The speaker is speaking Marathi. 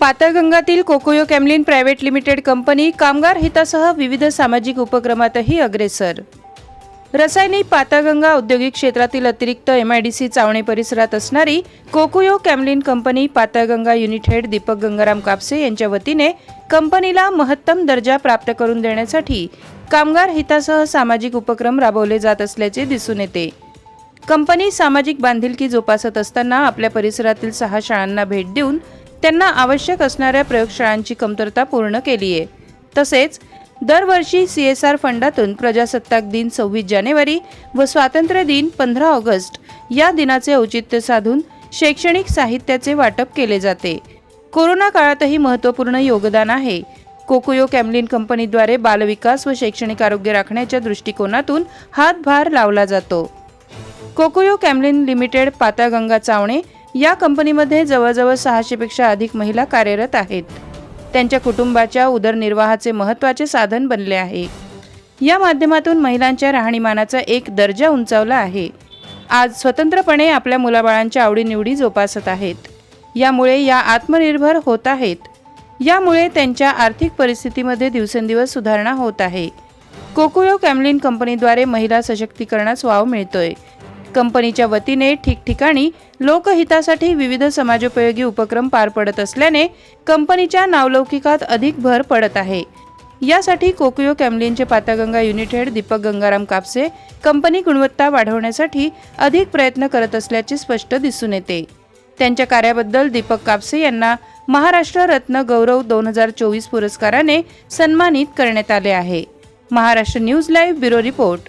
पातळगंगातील Kokuyo Camlin private limited company कामगार हितासह विविध सामाजिक उपक्रमातही अग्रेसर. रसायनी पातळगंगा औद्योगिक क्षेत्रातील अतिरिक्त एम आय डी सी चावणे परिसरात असणारी Kokuyo Camlin company Patalganga unit head Deepak Gangaram Kapse यांच्या वतीने कंपनीला महत्तम दर्जा प्राप्त करून देण्यासाठी कामगार हितासह सामाजिक उपक्रम राबवले जात असल्याचे दिसून येते. कंपनी सामाजिक बांधिलकी जोपासत असताना आपल्या परिसरातील सहा शाळांना भेट देऊन त्यांना आवश्यक असणाऱ्या प्रयोगशाळांची कमतरता पूर्ण केली आहे. तसेच दरवर्षी सी एस आर फंडातून प्रजासत्ताक दिन सव्वीस जानेवारी व स्वातंत्र्य दिन पंधरा ऑगस्ट या दिनाचे औचित्य साधून शैक्षणिक साहित्याचे वाटप केले जाते. कोरोना काळातही महत्त्वपूर्ण योगदान आहे. कोकुयो कॅमलिन कंपनीद्वारे बालविकास व शैक्षणिक आरोग्य राखण्याच्या दृष्टिकोनातून हातभार लावला जातो. कोकोयो कॅमलिन लिमिटेड पाताळगंगा चावणे या कंपनीमध्ये जवळजवळ सहाशेपेक्षा अधिक महिला कार्यरत आहेत. त्यांच्या कुटुंबाच्या उदरनिर्वाहाचे महत्त्वाचे साधन बनले आहे. या माध्यमातून महिलांच्या राहणीमानाचा एक दर्जा उंचावला आहे. आज स्वतंत्रपणे आपल्या मुलाबाळांच्या आवडीनिवडी जोपासत आहेत. यामुळे या आत्मनिर्भर होत आहेत. यामुळे त्यांच्या आर्थिक परिस्थितीमध्ये दिवसेंदिवस सुधारणा होत आहे. कोकुयो कॅमलिन कंपनीद्वारे महिला सशक्तीकरणास वाव मिळतोय. कंपनीच्या वतीने ठिकठिकाणी लोकहितासाठी विविध समाजोपयोगी उपक्रम पार पडत असल्याने कंपनीच्या नावलौकिकात अधिक भर पडत आहे. यासाठी Kokuyo कॅमलिनचे Patalganga unit head Deepak Gangaram Kapse company गुणवत्ता वाढवण्यासाठी अधिक प्रयत्न करत असल्याचे स्पष्ट दिसून येते. त्यांच्या कार्याबद्दल दीपक कापसे यांना महाराष्ट्र रत्न गौरव दोन हजार चोवीस पुरस्काराने सन्मानित करण्यात आले आहे. Maharashtra news live bureau report.